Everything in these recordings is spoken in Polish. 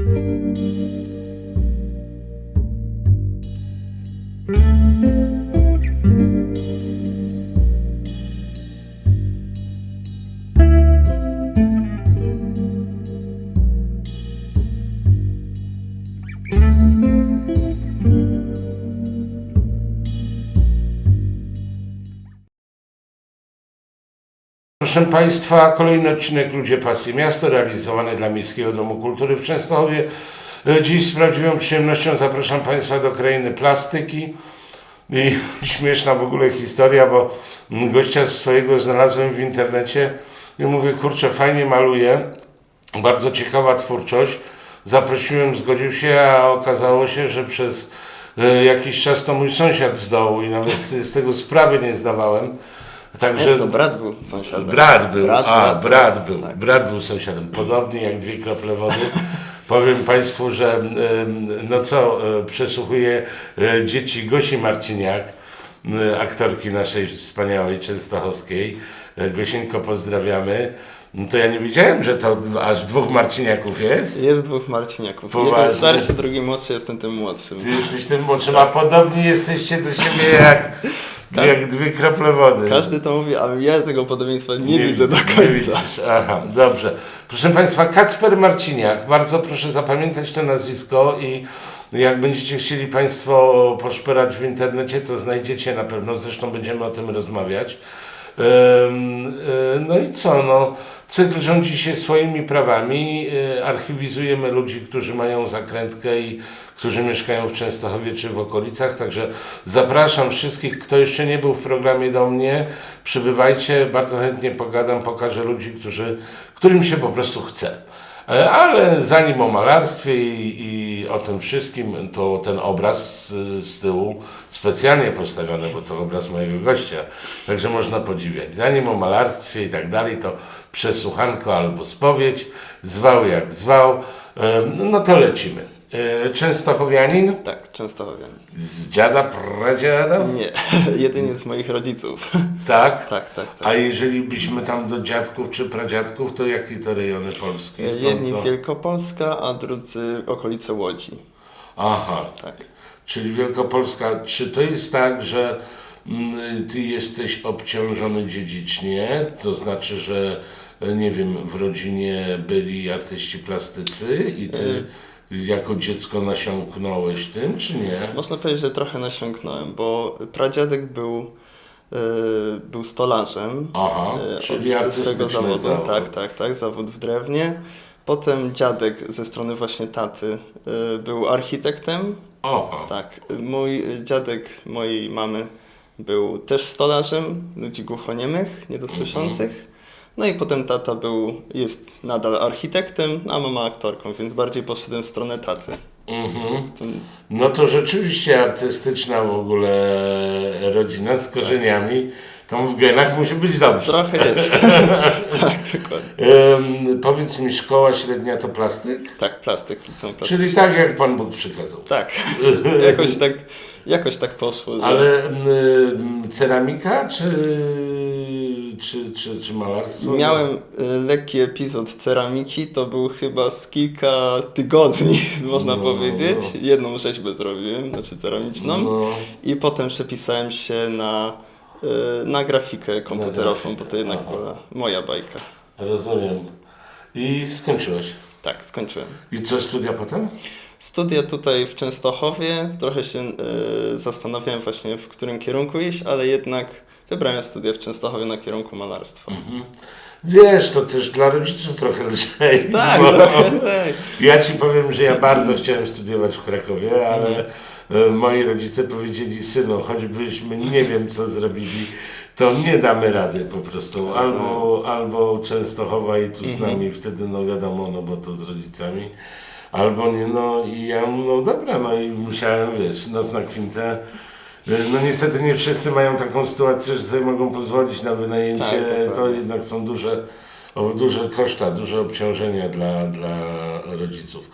Música Proszę Państwa, kolejny odcinek Ludzie Pasji Miasto, realizowany dla Miejskiego Domu Kultury w Częstochowie. E, Dziś z prawdziwą przyjemnością zapraszam Państwa do krainy plastyki. I śmieszna w ogóle historia, bo mm, gościa swojego znalazłem w internecie i mówię, kurczę, fajnie maluje, bardzo ciekawa twórczość. Zaprosiłem, zgodził się, a okazało się, że przez e, jakiś czas to mój sąsiad z dołu i nawet z tego sprawy nie zdawałem. Także To brat był sąsiadem. Brat był, Brat, a brat, brat, był, tak. brat był sąsiadem, podobnie jak dwie krople wody. Powiem Państwu, że no co, e, przesłuchuję e, dzieci Gosi Marciniak, e, aktorki naszej wspaniałej częstochowskiej. Gosieńko, pozdrawiamy. No to ja nie wiedziałem, że to aż dwóch Marciniaków jest. Jest dwóch Marciniaków. Poważnie? Jeden starszy, drugi młodszy, jestem tym młodszym. Ty jesteś tym młodszym, a podobni jesteście do siebie jak, jak dwie krople wody. Każdy to mówi, a ja tego podobieństwa nie, widzę do nie końca. Aha, dobrze. Proszę Państwa, Kacper Marciniak, bardzo proszę zapamiętać to nazwisko i jak będziecie chcieli Państwo poszperać w internecie, to znajdziecie na pewno, zresztą będziemy o tym rozmawiać. Y, No i co, no, cykl rządzi się swoimi prawami, y, archiwizujemy ludzi, którzy mają zakrętkę i którzy mieszkają w Częstochowie czy w okolicach, także zapraszam wszystkich, kto jeszcze nie był w programie do mnie, przybywajcie, bardzo chętnie pogadam, pokażę ludzi, którzy, którym się po prostu chce. E, Ale zanim o malarstwie i, i o tym wszystkim, to ten obraz z, z tyłu specjalnie postawiony, bo to obraz mojego gościa, także można podziwiać. Zanim o malarstwie i tak dalej, to przesłuchanko albo spowiedź, zwał jak zwał, E, no to lecimy. E, Częstochowianin Tak, Częstochowian. z dziada, pradziada, Nie, jedynie z moich rodziców. tak? tak, tak, tak. A jeżeli byśmy tam do dziadków czy pradziadków, to jakie to rejony Polski? Skąd Jedni to? Wielkopolska, a drudzy okolice Łodzi. Aha, Tak. Czyli Wielkopolska, czy to jest tak, że mm, ty jesteś obciążony dziedzicznie, to znaczy, że nie wiem, w rodzinie byli artyści plastycy i ty jako dziecko nasiąknąłeś tym, czy nie? Można powiedzieć, że trochę nasiąknąłem, bo pradziadek był, e, był stolarzem. Aha, e, czyli od- swego zawodu. zawód. Tak, tak, tak, zawód w drewnie. Potem dziadek ze strony właśnie taty e, był architektem. Aha, Tak, mój dziadek mojej mamy był też stolarzem ludzi głuchoniemych, niedosłyszących. No i potem tata był, jest nadal architektem, a mama aktorką, więc bardziej poszedłem w stronę taty. mhm. No to rzeczywiście artystyczna w ogóle rodzina z korzeniami, to w genach musi być dobrze. trochę jest. tak, dokładnie. Ym, powiedz mi, szkoła średnia to plastyk? Tak, plastyk, liceum plastyczne. Czyli tak jak Pan Bóg przykazał. Tak, jakoś tak, jakoś tak poszło. Że... Ale y, ceramika czy, czy, czy, czy malarstwo? Miałem y, lekki epizod ceramiki, to był chyba z kilka tygodni, można No, powiedzieć. no. Jedną rzeźbę zrobiłem, znaczy ceramiczną. No, I potem przepisałem się na, y, na grafikę komputerową, grafikę, bo to jednak aha. była moja bajka. rozumiem. I skończyłeś. Tak, skończyłem. I co studia potem? Studia tutaj w Częstochowie, trochę się y, zastanawiałem właśnie w którym kierunku iść, ale jednak wybrałem studia w Częstochowie na kierunku malarstwa. Mhm. Wiesz, to też dla rodziców trochę lżej. Tak, trochę lżej. Ja ci powiem, że ja bardzo chciałem studiować w Krakowie, ale e, moi rodzice powiedzieli, synu, choćbyśmy nie wiem co zrobili, to nie damy rady po prostu. Albo, albo Częstochowa i tu z nami wtedy, no wiadomo, no bo to z rodzicami. Albo nie, no i ja, no dobra, no i musiałem, wiesz, no znak kwintę. E, No niestety nie wszyscy mają taką sytuację, że sobie mogą pozwolić na wynajęcie, Tak, dokładnie. to jednak są duże, o, duże koszta, duże obciążenia dla, dla rodziców.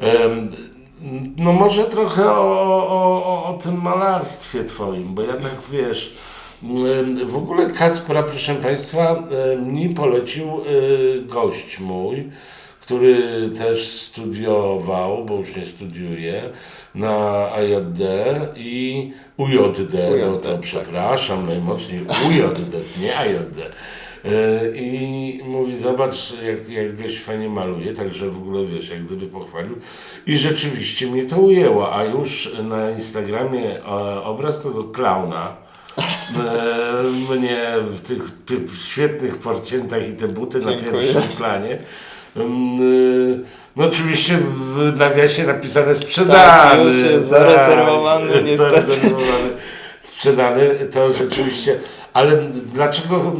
Em, No może trochę o, o, o, tym malarstwie twoim, bo ja tak wiesz, w ogóle Kacpra, proszę Państwa, mi polecił e, gość mój, który też studiował, bo już nie studiuje, na AJD i UJD, no UJD, to tak. przepraszam najmocniej, UJD, nie AJD. E, I mówi, zobacz, jak, jak goś fajnie maluje, także w ogóle wiesz, jak gdyby pochwalił. I rzeczywiście mnie to ujęło, a już na Instagramie e, obraz tego klauna e, mnie w tych świetnych porciętach i te buty na Dziękuję. pierwszym planie. Y, No oczywiście w nawiasie napisane sprzedany. Tak, już jest zarezerwowany, niestety. zarezerwowany, sprzedany, to rzeczywiście. Ale dlaczego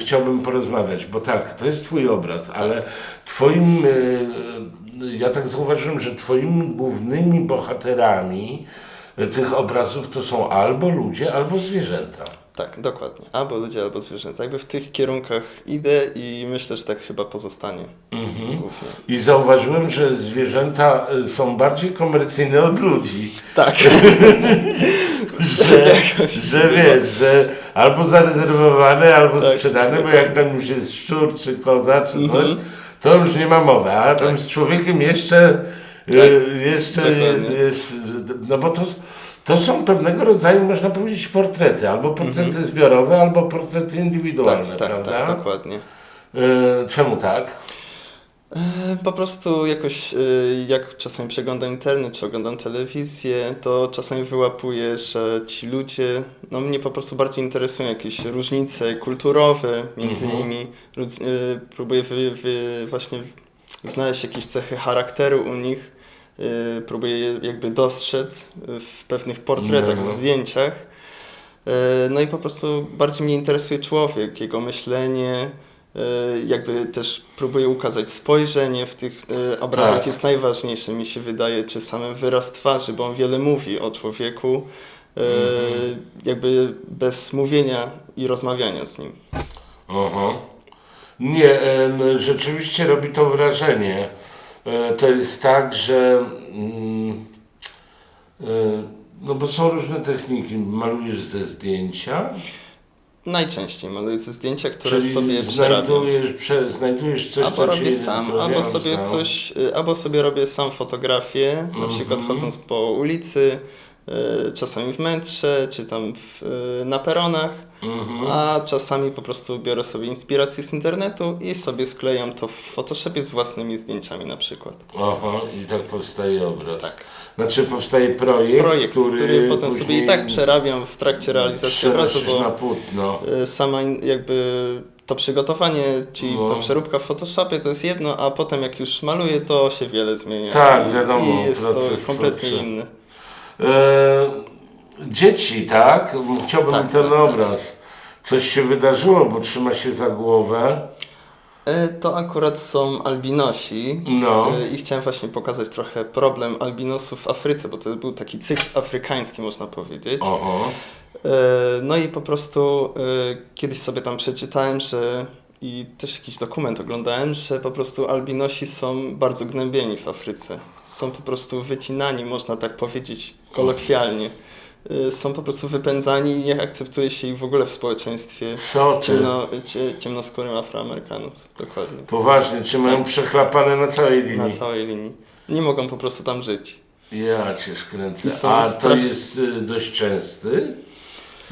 chciałbym porozmawiać? Bo tak, to jest twój obraz, ale twoim, e, ja tak zauważyłem, że twoimi głównymi bohaterami tych obrazów to są albo ludzie, albo zwierzęta. Tak, dokładnie. Albo ludzie, albo zwierzęta. Jakby w tych kierunkach idę i myślę, że tak chyba pozostanie. Mhm. Głównie. I zauważyłem, że zwierzęta y, są bardziej komercyjne od ludzi. Tak. Że, że wiesz, że albo zarezerwowane, albo Tak. sprzedane, bo jak tam już jest szczur, czy koza, czy coś, Mhm. to już nie ma mowy. A tam z człowiekiem jeszcze, y, jeszcze dokładnie. jest, jest, no bo to, to są pewnego rodzaju, można powiedzieć, portrety. Albo portrety zbiorowe, albo portrety indywidualne, Mhm. tak, tak, prawda? tak, dokładnie. Y, czemu tak? E, Po prostu jakoś, e, jak czasami przeglądam internet, czy oglądam telewizję, to czasami wyłapuję, że ci ludzie, no mnie po prostu bardziej interesują jakieś różnice kulturowe między Mhm. nimi. E, Próbuję wy, wy, właśnie znaleźć jakieś cechy charakteru u nich. E, Próbuję je jakby dostrzec w pewnych portretach, No. zdjęciach. E, No i po prostu bardziej mnie interesuje człowiek, jego myślenie, jakby też próbuję ukazać spojrzenie w tych obrazach Tak. jest najważniejsze, mi się wydaje, czy sam wyraz twarzy, bo on wiele mówi o człowieku, Mhm. jakby bez mówienia i rozmawiania z nim. Aha. Nie, rzeczywiście robi to wrażenie. E, To jest tak, że mm, e, no bo są różne techniki. Malujesz ze zdjęcia, Najczęściej maluję ze zdjęcia, które czyli sobie znajdujesz, prze, znajdujesz coś, Albo co robię sam, albo sobie sam. coś, y, albo sobie robię sam fotografię, na przykład Mhm. chodząc po ulicy, czasami w metrze, czy tam w, y, na peronach, Mhm. a czasami po prostu biorę sobie inspirację z internetu i sobie sklejam to w Photoshopie z własnymi zdjęciami na przykład. Aha, i tak powstaje obraz. Tak. Znaczy powstaje projekt, Projekt, który, który, potem sobie i tak przerabiam w trakcie realizacji obrazu, przenosisz na bo płótno. y, sama jakby to przygotowanie, czyli No. ta przeróbka w Photoshopie to jest jedno, a potem jak już maluję, to się wiele zmienia. Tak, wiadomo, I jest proces to kompletnie twórczy. inny. E, dzieci, tak? Chciałbym Tak, ten tak, tak. obraz. Coś się wydarzyło, bo trzyma się za głowę. E, To akurat są albinosi. No. E, I chciałem właśnie pokazać trochę problem albinosów w Afryce, bo to był taki cykl afrykański, można powiedzieć. Oho. No i po prostu kiedyś sobie tam przeczytałem, że i też jakiś dokument oglądałem, że po prostu albinosi są bardzo gnębieni w Afryce. Są po prostu wycinani, można tak powiedzieć kolokwialnie. E, Są po prostu wypędzani i nie akceptuje się ich w ogóle w społeczeństwie ciemno, cie, ciemnoskórym Afroamerykanów. Dokładnie. Poważnie, czy mają przechlapane na całej linii? Na całej linii. Nie mogą po prostu tam żyć. Ja cię skręcę. A to jest y, dość częsty?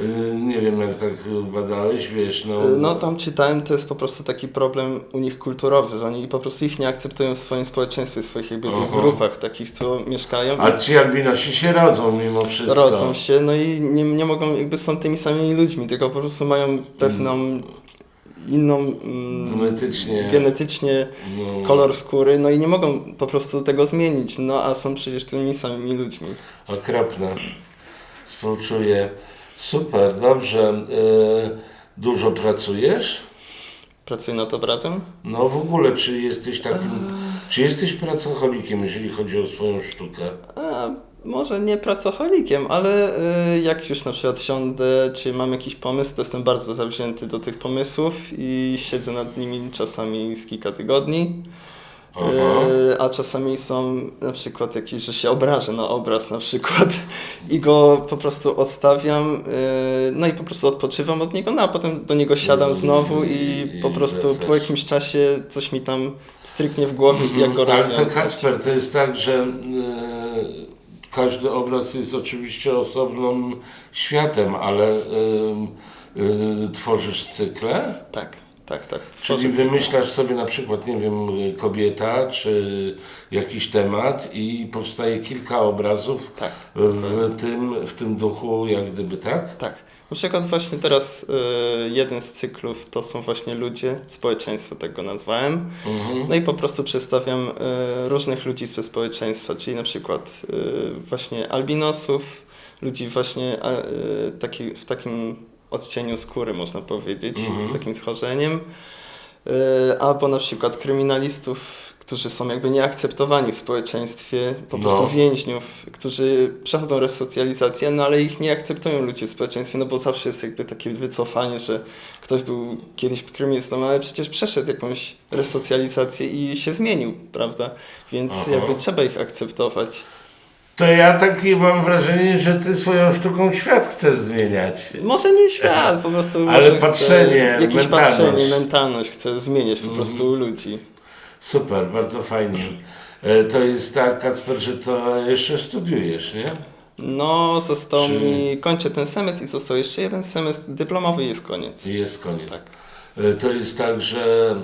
Y, nie wiem, jak tak badałeś, wiesz, no... No tam czytałem, to jest po prostu taki problem u nich kulturowy, że oni po prostu ich nie akceptują w swoim społeczeństwie, w swoich jakby tych grupach takich, co mieszkają. A ci albinosi się rodzą mimo wszystko. Rodzą się, no i nie, nie mogą, jakby są tymi samymi ludźmi, tylko po prostu mają pewną inną mm, Genetycznie. genetycznie No. kolor skóry, no i nie mogą po prostu tego zmienić, no a są przecież tymi samymi ludźmi. Okropne. Współczuję. Super, dobrze. Y, dużo pracujesz? Pracuję nad obrazem? No w ogóle, czy jesteś takim, czy jesteś pracocholikiem, jeżeli chodzi o swoją sztukę? A, może nie pracocholikiem, ale y, jak już na przykład siądę, czy mam jakiś pomysł, to jestem bardzo zawzięty do tych pomysłów i siedzę nad nimi czasami z kilka tygodni. E, a czasami są na przykład jakieś, że się obrażę na obraz na przykład i go po prostu odstawiam, e, no i po prostu odpoczywam od niego, no a potem do niego siadam znowu i po prostu po jakimś czasie coś mi tam stryknie w głowie i jak go Mhm. Ale to rozwiązać. Kacper, to jest tak, że e, każdy obraz jest oczywiście osobnym światem, ale tworzysz cykle? Tak, tak, tak. Czyli wymyślasz sobie na przykład, nie wiem, kobieta czy jakiś temat i powstaje kilka obrazów Tak. w tym, w tym duchu, jak gdyby, tak? Tak. Na przykład właśnie teraz y, jeden z cyklów to są właśnie ludzie, społeczeństwo tego nazwałem. Mhm. No i po prostu przedstawiam y, różnych ludzi ze społeczeństwa, czyli na przykład y, właśnie albinosów, ludzi właśnie y, taki, w takim odcieniu skóry można powiedzieć, Mhm. z takim schorzeniem. Y, albo na przykład kryminalistów, którzy są jakby nieakceptowani w społeczeństwie, po No. prostu więźniów, którzy przechodzą resocjalizację, no ale ich nie akceptują ludzie w społeczeństwie, no bo zawsze jest jakby takie wycofanie, że ktoś był kiedyś kryminalistą, ale przecież przeszedł jakąś resocjalizację i się zmienił, prawda? Więc Aha. jakby trzeba ich akceptować. To ja takie mam wrażenie, że ty swoją sztuką świat chcesz zmieniać. Może nie świat, po prostu Ale patrzenie, chcę, jakieś mentalność. patrzenie, mentalność chcę zmieniać po Mhm. prostu u ludzi. Super, bardzo fajnie. E, To jest tak, Kacper, że to jeszcze studiujesz, nie? No, został Czy- mi, kończę ten semestr i został jeszcze jeden semestr dyplomowy i jest koniec. I jest koniec. Tak. E, To jest tak, że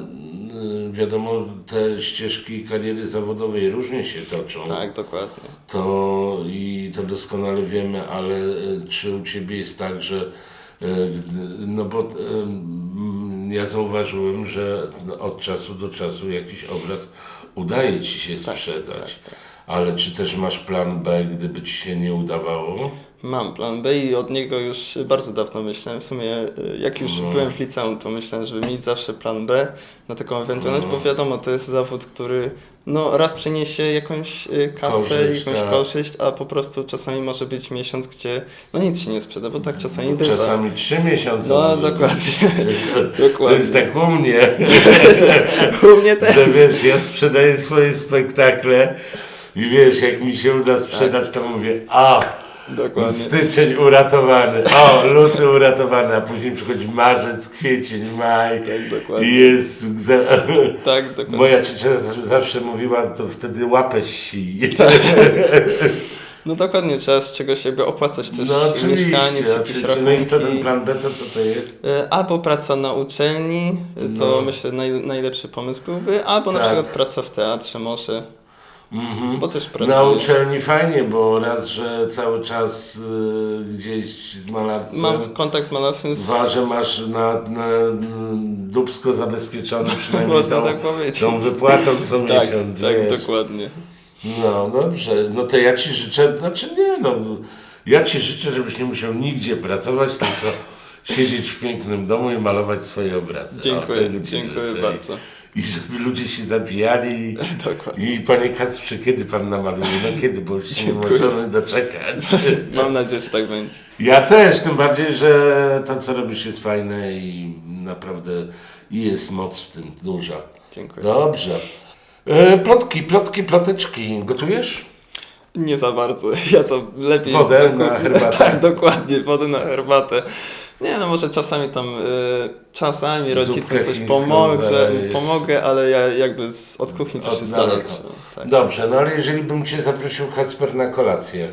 wiadomo, te ścieżki kariery zawodowej różnie się toczą. Tak, dokładnie. To i to doskonale wiemy, ale e, czy u Ciebie jest tak, że gdy- no bo mm, ja zauważyłem, że od czasu do czasu jakiś obraz udaje Ci się Tak, sprzedać. tak, tak. Ale czy też masz plan B, gdyby Ci się nie udawało? Mam plan B i od niego już bardzo dawno myślałem. W sumie y, jak już No. byłem w liceum, to myślałem, żeby mieć zawsze plan B na taką ewentualność, No. bo wiadomo, to jest zawód, który no raz przyniesie jakąś y, kasę, Korzyść, jakąś tak. korzyść, a po prostu czasami może być miesiąc, gdzie no nic się nie sprzeda, bo tak czasami bywa. Czasami trzy miesiące. No dokładnie. być. To dokładnie. jest tak u mnie. U mnie też. Że wiesz, ja sprzedaję swoje spektakle i wiesz, jak mi się uda sprzedać, to mówię, a Dokładnie. styczeń uratowany, o, luty uratowany, a później przychodzi marzec, kwiecień, maj Tak, dokładnie. i jest, Tak, dokładnie. moja ciocia zawsze mówiła, to wtedy łapę si. No dokładnie, trzeba z czegoś jakby opłacać też No oczywiście, mieszkanie, czy jakieś oczywiście. No i co ten plan B, to co to jest? E, Albo praca na uczelni, to No. myślę naj, najlepszy pomysł byłby, albo na Tak. przykład praca w teatrze może, Mhm. bo też pracuję. Na uczelni fajnie, bo raz, że cały czas y, gdzieś z malarstwem, Mam kontakt z malarstwem. z- dwa, że masz na, na mm, dubsko zabezpieczone przynajmniej Można tą, tak powiedzieć. tą wypłatą co Tak, miesiąc, tak, wiesz. dokładnie. No dobrze, no to ja Ci życzę, znaczy nie no, ja Ci życzę, żebyś nie musiał nigdzie pracować, tylko siedzieć w pięknym domu i malować swoje obrazy. O, Dziękuję, ci dziękuję życzę. bardzo. I żeby ludzie się zabijali i, Dokładnie. i panie Kacprze, kiedy pan namaluje? No kiedy, bo już nie możemy doczekać. Mam nadzieję, że tak będzie. Ja też, tym bardziej, że to co robisz jest fajne i naprawdę jest moc w tym duża. Dziękuję. Dobrze. E, plotki, plotki, ploteczki. Gotujesz? Nie za bardzo, ja to lepiej... Wodę na herbatę. Tak, dokładnie, wodę na herbatę. Nie no, może czasami tam, y, czasami rodzicom Zupkę coś pomogę, pomogę, ale ja jakby z, od kuchni Od się daleka. daleka. Tak. Dobrze, no ale jeżeli bym Cię zaprosił Kacper na kolację,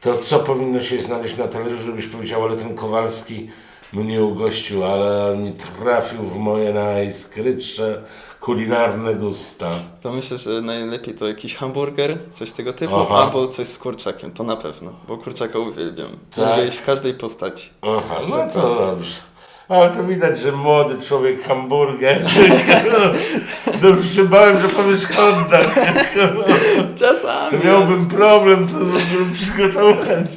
to co powinno się znaleźć na talerzu, żebyś powiedział, ale ten Kowalski mnie ugościł, ale on trafił w moje najskrytsze kulinarne gusta. To myślę, że najlepiej to jakiś hamburger, coś tego typu, Aha. albo coś z kurczakiem, to na pewno, bo kurczaka uwielbiam. Tak? Mogę w każdej postaci. Aha, no to dobrze. Ale to widać, że młody człowiek hamburger. No, się bałem, że powiesz hot dog. Czasami. To miałbym problem to przygotować.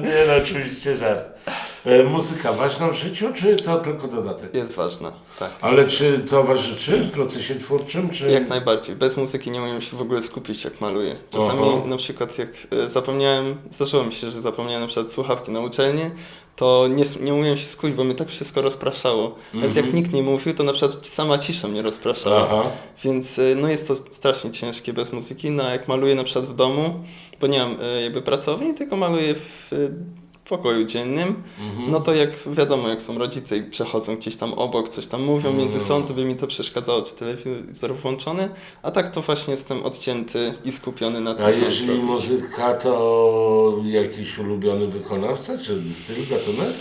Nie no, oczywiście żart. E, muzyka ważna w życiu, czy to tylko dodatek? Jest ważna, tak. Ale czy towarzyszy w procesie twórczym, czy... Jak najbardziej. Bez muzyki nie umiem się w ogóle skupić, jak maluję. Czasami Aha. na przykład jak e, zapomniałem, zdarzyło mi się, że zapomniałem na przykład słuchawki na uczelni, to nie, nie umiałem się skupić, bo mnie tak wszystko rozpraszało. Nawet jak nikt nie mówił, to na przykład sama cisza mnie rozpraszała. Aha. Więc y, no jest to strasznie ciężkie bez muzyki. No a jak maluję na przykład w domu, bo nie mam jakby pracowni, tylko maluję w pokoju dziennym, no to jak wiadomo, jak są rodzice i przechodzą gdzieś tam obok, coś tam mówią między sobą, to by mi to przeszkadzało, czy telewizor włączony, a tak to właśnie jestem odcięty i skupiony na tym, A jeżeli zrobić. muzyka, to jakiś ulubiony wykonawca, czy styl, gatunek?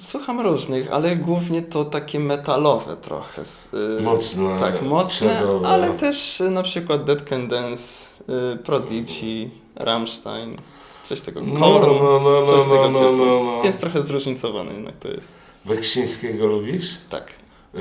Słucham różnych, ale głównie to takie metalowe trochę. y, Mocne, Tak, mocne, przodowe. ale też y, na przykład Dead Can Dance, y, Prodigy, Rammstein, coś tego, No, Korn, no, no, coś no, tego no, typu. no, no. Jest trochę zróżnicowany jednak to jest. Beksińskiego lubisz? Tak.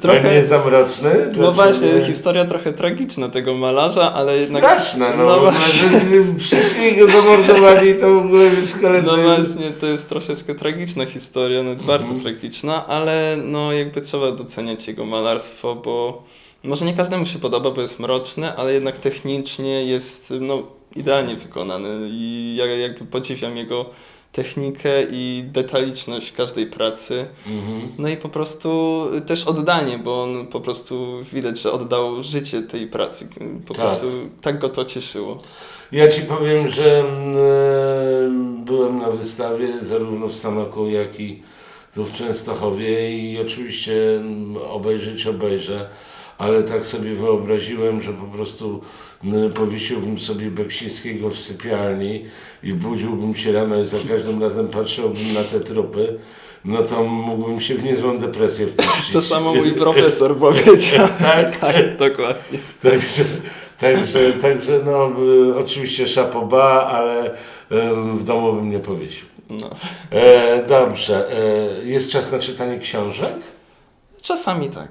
Trochę... A nie za mroczny? no właśnie, ciebie? historia trochę tragiczna tego malarza, ale jednak... Straszna, no, no no właśnie. Przyszli go zamordowali, to w ogóle wiesz, koledzy... No właśnie, to jest troszeczkę tragiczna historia, no bardzo Mhm. tragiczna, ale no jakby trzeba doceniać jego malarstwo, bo może nie każdemu się podoba, bo jest mroczne, ale jednak technicznie jest no idealnie wykonany i ja jakby podziwiam jego technikę i detaliczność każdej pracy. Mhm. No i po prostu też oddanie, bo on po prostu widać, że oddał życie tej pracy. Po Tak. prostu tak go to cieszyło. Ja ci powiem, że mm, byłem na wystawie zarówno w Stanoku, jak i w Częstochowie i oczywiście mm, obejrzeć obejrzę, ale tak sobie wyobraziłem, że po prostu powiesiłbym sobie Beksińskiego w sypialni i budziłbym się rano i za każdym razem patrzyłbym na te trupy, no to mógłbym się w niezłą depresję wpuścić. To samo mój profesor powiedział. Tak? tak, dokładnie. Także, także, także no, y, oczywiście szapoba, ale y, w domu bym nie powiesił. No. E, dobrze, e, jest czas na czytanie książek? Czasami tak.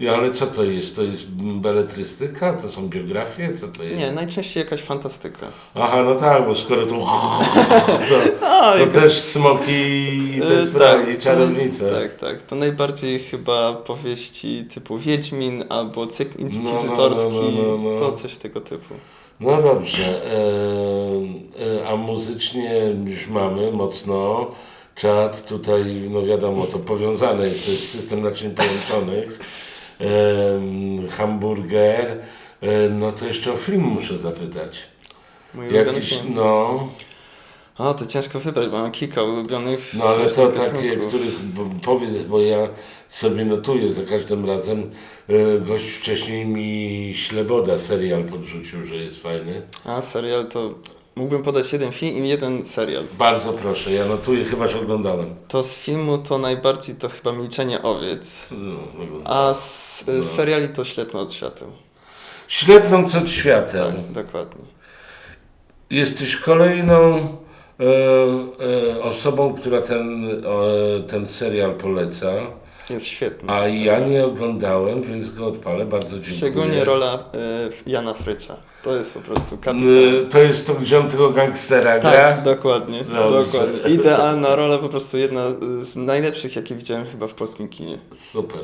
I, ale co to jest? To jest beletrystyka? To są biografie? Co to jest? Nie, najczęściej jakaś fantastyka. Aha, no tak, bo skoro to, to, to jakaś- też smoki i te E, sprawy, i tak, czarownice. Tak, tak. To najbardziej chyba powieści typu Wiedźmin albo cykl no, inkwizytorski, no, no, no. to coś tego typu. No dobrze, e, e, a muzycznie już mamy mocno czat tutaj, no wiadomo, to powiązane jest, to jest system naczyń połączonych, hamburger, no to jeszcze o film muszę zapytać. Mój Jakiś, film. no, O, to ciężko wybrać, bo mam kilka ulubionych. no ale to takie, gatunków. których, powiedz, bo ja sobie notuję za każdym razem, e, gość wcześniej mi Śleboda serial podrzucił, że jest fajny. A, serial to... Mógłbym podać jeden film i jeden serial. Bardzo proszę, ja notuję, chyba że oglądałem. To z filmu to najbardziej to chyba Milczenie Owiec, No, a z No. z seriali to Ślepno od świateł. Ślepnąc od świateł. Tak, dokładnie. Jesteś kolejną e, e, osobą, która ten, e, ten serial poleca, Jest świetny. a ja nie oglądałem, więc go odpalę. Bardzo dziękuję. Szczególnie rola y, Jana Frycza. To jest po prostu kapitan. E, To jest to, gdzie on tego gangstera gra. Tak, dokładnie, Dobrze. dokładnie. Idealna rola, po prostu jedna z najlepszych, jakie widziałem chyba w polskim kinie. Super.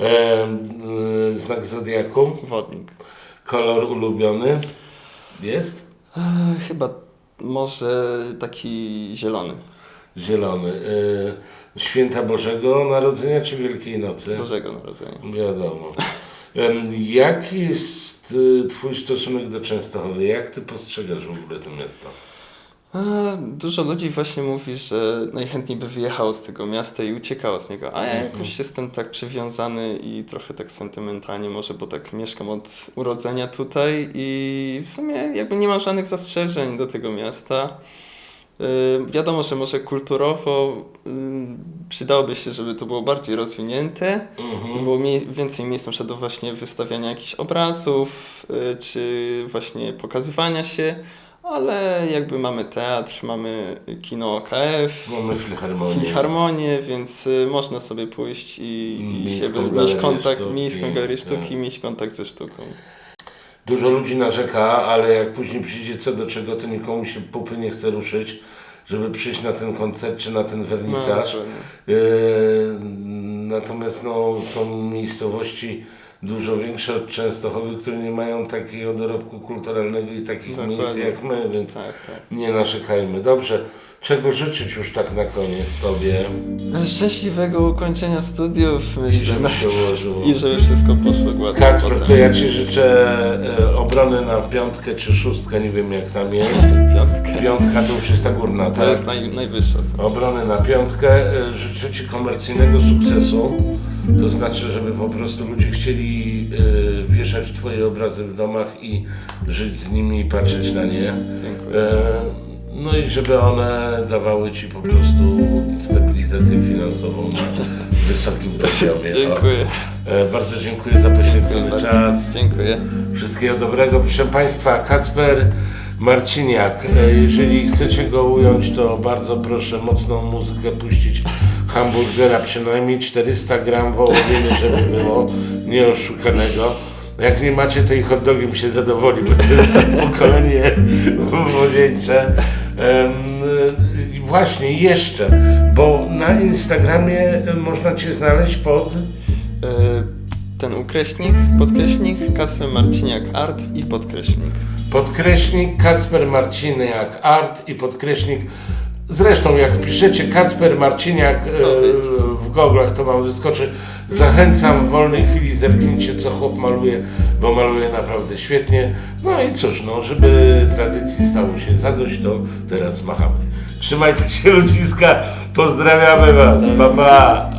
E, e, znak Zodiaku, Wodnik. kolor ulubiony jest E, chyba może taki zielony, zielony. E, Święta Bożego Narodzenia czy Wielkiej Nocy? Bożego Narodzenia. Wiadomo. Jaki jest y, Twój stosunek do Częstochowy? Jak Ty postrzegasz w ogóle to miasto? A, dużo ludzi właśnie mówi, że najchętniej by wyjechało z tego miasta i uciekało z niego, a ja Mhm. jakoś jestem tak przywiązany i trochę tak sentymentalnie może, bo tak mieszkam od urodzenia tutaj i w sumie jakby nie mam żadnych zastrzeżeń do tego miasta. Wiadomo, że może kulturowo przydałoby się, żeby to było bardziej rozwinięte, Mhm. było więcej miejsc na przykład do właśnie wystawiania jakichś obrazów, y, czy właśnie pokazywania się, ale jakby mamy teatr, mamy kino OKF, Mamy filharmonię. filharmonię, więc y, można sobie pójść i, i się, mieć kontakt, miejską galerię tak. sztuki, mieć kontakt ze sztuką. Dużo ludzi narzeka, ale jak później przyjdzie co do czego, to nikomu się pupy nie chce ruszyć, żeby przyjść na ten koncert czy na ten No, wernisaż. Yy, natomiast no, są miejscowości dużo większe od Częstochowy, które nie mają takiego dorobku kulturalnego i takich Dokładnie. miejsc jak my, więc Tak, tak. nie narzekajmy. Dobrze, czego życzyć już tak na koniec Tobie? Szczęśliwego ukończenia studiów, I myślę. żeby no. się ułożyło. I żeby wszystko poszło gładko. Kacper, potem. to ja Ci życzę e, obrony na piątkę czy szóstkę, nie wiem jak tam jest. Piątkę. Piątka to już jest ta górna, To tak? jest naj, najwyższa. Co? Obrony na piątkę. E, Życzę Ci komercyjnego sukcesu. To znaczy, żeby po prostu ludzie chcieli e, wieszać Twoje obrazy w domach i żyć z nimi i patrzeć na nie. Dziękuję. E, No i żeby one dawały Ci po prostu stabilizację finansową na wysokim poziomie. Dziękuję. E, Bardzo dziękuję za poświęcony bardzo. czas. Dziękuję. Wszystkiego dobrego. Proszę Państwa, Kacper Marciniak. E, Jeżeli chcecie go ująć, to bardzo proszę mocną muzykę puścić. Hamburgera, przynajmniej 400 gram wołowiny, żeby było nieoszukanego. Jak nie macie, to i hot dogiem się zadowoli, bo to jest pokolenie młodzieńcze. Em, e, Właśnie, jeszcze, bo na Instagramie można Cię znaleźć pod... E, Ten ukreśnik, podkreśnik, Kacper Marciniak Art i podkreśnik. podkreśnik Kacper Marciniak Art i podkreśnik zresztą jak wpiszecie Kacper Marciniak e, w goglach to wam wyskoczy. Zachęcam w wolnej chwili zerknijcie co chłop maluje bo maluje naprawdę świetnie. No i cóż no żeby tradycji stało się zadość to teraz machamy. Trzymajcie się ludziska. Pozdrawiamy was. Pa pa